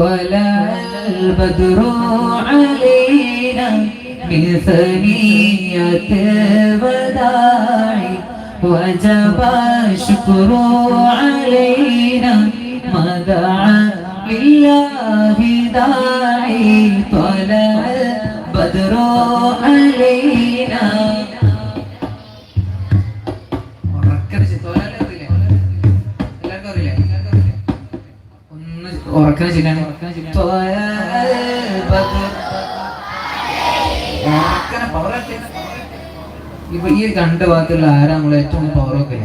طلع البدر علينا من ثنية الوداع وجب الشكر علينا ما دعا لله داعي طلع ഇപ്പൊ ഈ രണ്ട് വാക്കുകളിൽ ആരാ നമ്മളെ ഏറ്റവും പവർ ഒക്കെ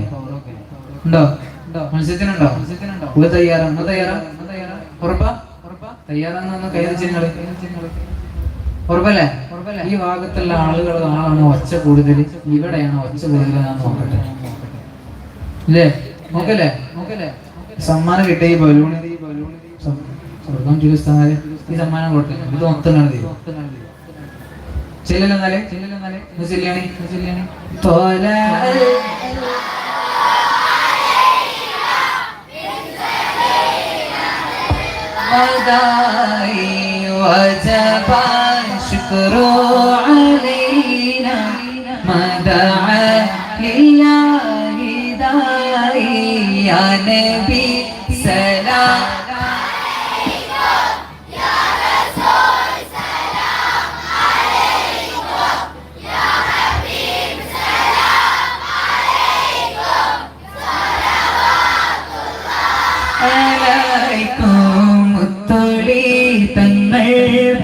ഉണ്ടോ? മത്സ്യത്തിനുണ്ടോ? ഇത് തയ്യാറാ. നിങ്ങൾ തയ്യാറാ. ഉറപ്പാ? തയ്യാറാന്ന് കൈ നിങ്ങൾ. ഉറപ്പല്ലേ? ഈ ഭാഗത്തുള്ള ആളുകൾ ആളാണ് ഒച്ച കൂടുതൽ ഇവിടെയാണ് ഒച്ച കൂടുതൽ ഞാൻ നോക്കട്ടെ. ഇല്ലേ? നോക്കല്ലേ? നോക്കല്ലേ സമ്മാനം കിട്ടിയ ഈ ബലൂൺ സ്വർഗം ചുരുസ്ഥാനാല് ഈ സമ്മാനം കൊടുത്തു ഇത് മൊത്തം കാണുന്നത് ചെല്ലല്ലോ എന്നാലേ ചെല്ലല്ലോ എന്നാലേ ഒന്ന് ചെല്ലിയാണി ഒന്ന് ചെല്ലിയാണി തോല مداي وجب الشكر علينا ما دعا لله داعي يا نبي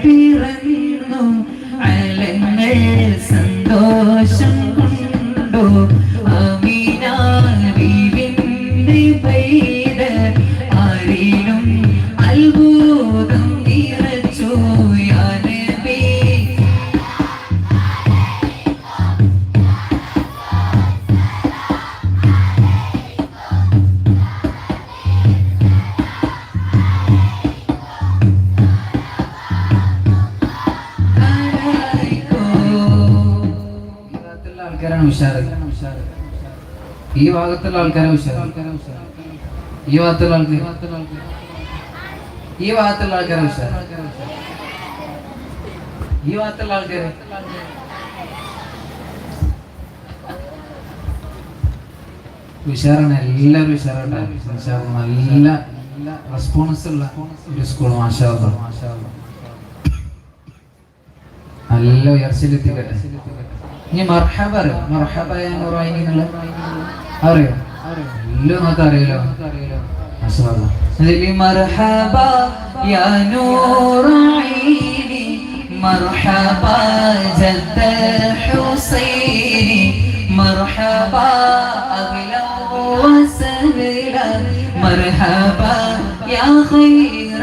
പിറന്നു അലങ്ങൾ സന്തോഷം ആൾക്കാരാണ് ഉഷാറ്. ഈ ഭാഗത്തുള്ള ആൾക്കാരാണ് ഉഷാറ്. ഈ ഭാഗത്തുള്ള ആൾക്കാർ ഈ ഭാഗത്തുള്ള ആൾക്കാരാണ് ഉഷാറ്. ഈ ഭാഗത്തുള്ള ആൾക്കാർ ഉഷാറാണ്. എല്ലാവരും ഉഷാറുണ്ടാവും നല്ല റെസ്പോൺസ് ഉള്ള ഒരു സ്കൂൾ മാഷാ നല്ല ഉയർച്ചയിലെത്തിക്കട്ടെ. ഇനി മർഹബ അറിയോ മർഹബ എന്ന് പറയുന്നത് അറിയോ എല്ലാം നമുക്ക് അറിയലോ അതില് മർഹബ യാ നൂറ ഐനി മർഹബ ജദ്ദ ഹുസൈനി മർഹബ അഗ്ല വസഹല മർഹബ യാ ഖൈറ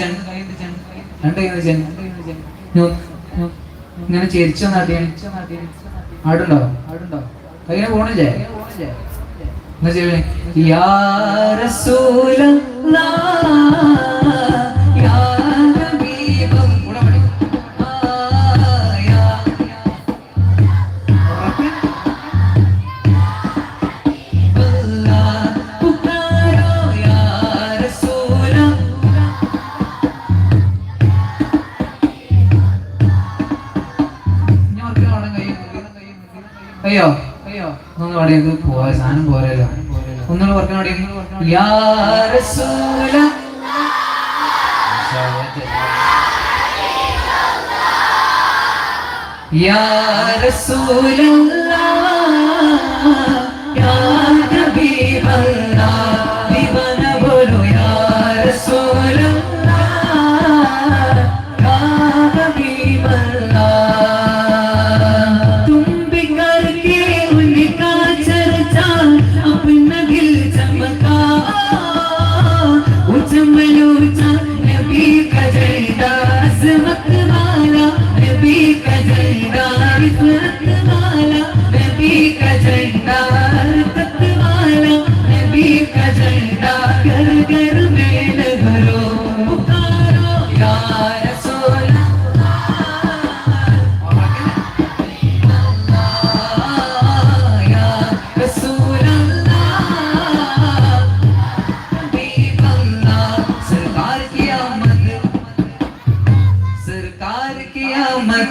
ഒന്ന് കൈ എത്തിച്ചാണ് രണ്ട് കൈ എത്തിച്ചാണ് ഇങ്ങനെ ചെരിച്ചോ നാട്ടിയാണ് ആടുണ്ടോ? ആടുണ്ടോ? കൈനെ പോണില്ലേ? എന്നാ ചെയ്യണേ യാ റസൂലല്ലാഹ് അയ്യോ. അയ്യോ. ഒന്ന് പാടിയത് പോവാ സാധനം പോരല്ലോ. ഒന്നുകൂടെ പറഞ്ഞ പാടി യാ റസൂല. தெரியாமல்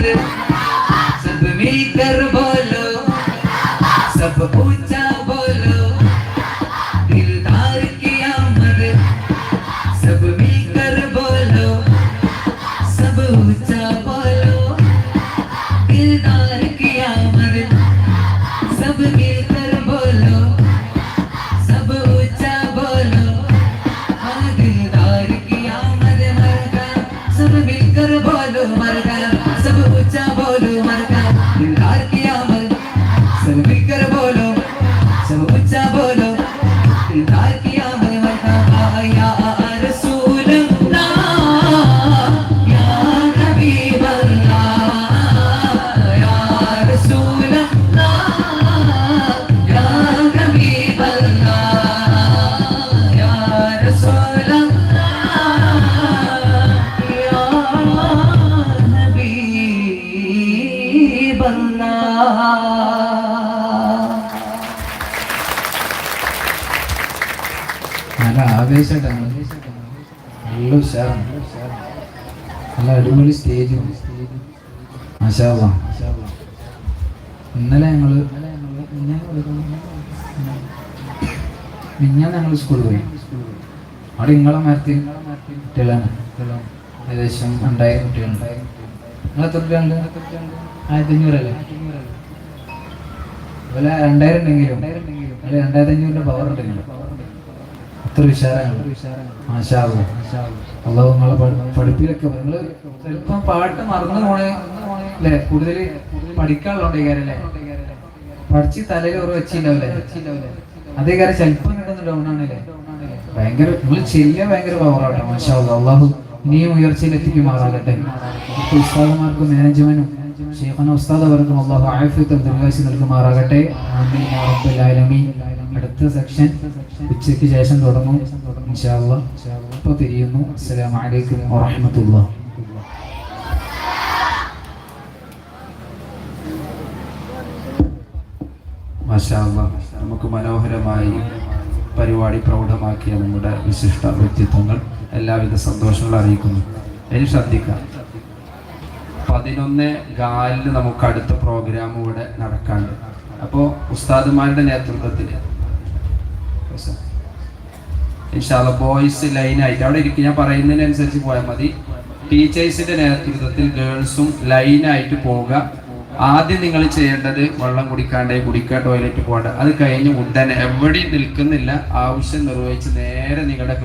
சந்து மீ தருவ നല്ല ആവേശമായിട്ടാണ് നല്ല ഉഷാറാണ് നല്ല അടിപൊളി സ്റ്റേജും മാഷാള്ള ഇന്നലെ ഞങ്ങൾ മിഞ്ഞാൽ ഞങ്ങൾ സ്കൂളിൽ പോയി. അവിടെ ഇങ്ങളെ മാറ്റി കുട്ടികളാണ്. ഏകദേശം രണ്ടായിരം കുട്ടികളുണ്ട്. നിങ്ങൾ എത്ര കുട്ടികളുണ്ട്? ആയിരത്തി അഞ്ഞൂറല്ലേ അതുപോലെ രണ്ടായിരം ഉണ്ടെങ്കിലും രണ്ടായിരത്തി അഞ്ഞൂറിന്റെ പവർ ഉണ്ടെങ്കിലും. അത്ര വിശാലാണ് മാഷാവോ അള്ളാഹു നിങ്ങളെ പഠി- പഠിപ്പിലൊക്കെ നിങ്ങൾ ചിലപ്പം പാട്ട് മറന്നു പോണേ അല്ലെ കൂടുതൽ പഠിക്കാനുള്ളതുകൊണ്ട് കാര്യം അല്ലേ പഠിച്ച് തലയിൽ ഒരു വെച്ചിട്ടുണ്ടാവില്ലേ അതേ കാര്യം ചിലപ്പം കിട്ടുന്ന ഡൗൺ ഭയങ്കര നിങ്ങൾ ചെല്ലിയ ഭയങ്കര പവറാട്ടോ മാഷാ അള്ളാഹു ഇനിയും ഇപ്പൊ ഉസ്താദുമാർക്കും മാനേജ്മെന്റും ഷെയ്ഖന ഉസ്താദ് അവർക്കും അള്ളാഹു ആഫിയത്തും ദീർഘാശി നൽകുമാറാകട്ടെ. അടുത്ത സെക്ഷൻ ഉച്ചയ്ക്ക് ശേഷം തുടങ്ങും. ഇൻഷാ അല്ലാ ഇപ്പോൾ തിരിയുന്നു. അസ്സലാമു അലൈക്കും വറഹമത്തുള്ള. നമുക്ക് മനോഹരമായി പരിപാടി പ്രൗഢമാക്കിയ നമ്മുടെ വിശിഷ്ട വ്യക്തിത്വങ്ങൾ എല്ലാവിധ സന്തോഷങ്ങളും അറിയിക്കുന്നു. ഇനി ശ്രദ്ധിക്കാം. പതിനൊന്ന് കാലിന് നമുക്ക് അടുത്ത പ്രോഗ്രാം ഇവിടെ നടക്കാണ്ട് അപ്പോൾ ഉസ്താദുമാരുടെ നേതൃത്വത്തിൽ ഇൻഷാല്ല ബോയ്സ് ലൈനായിട്ട് അവിടെ ഇരിക്കും. ഞാൻ പറയുന്നതിനനുസരിച്ച് പോയാൽ മതി. ടീച്ചേഴ്സിന്റെ നേതൃത്വത്തിൽ ഗേൾസും ലൈനായിട്ട് പോവുക. ആദ്യം നിങ്ങൾ ചെയ്യേണ്ടത് വെള്ളം കുടിക്കാണ്ടേ കുടിക്കുക ടോയ്ലറ്റ് പോകണ്ട അത് കഴിഞ്ഞ് ഉടനെ എവിടെയും നിൽക്കുന്നില്ല. ആവശ്യം നിർവഹിച്ച് നേരെ നിങ്ങളുടെ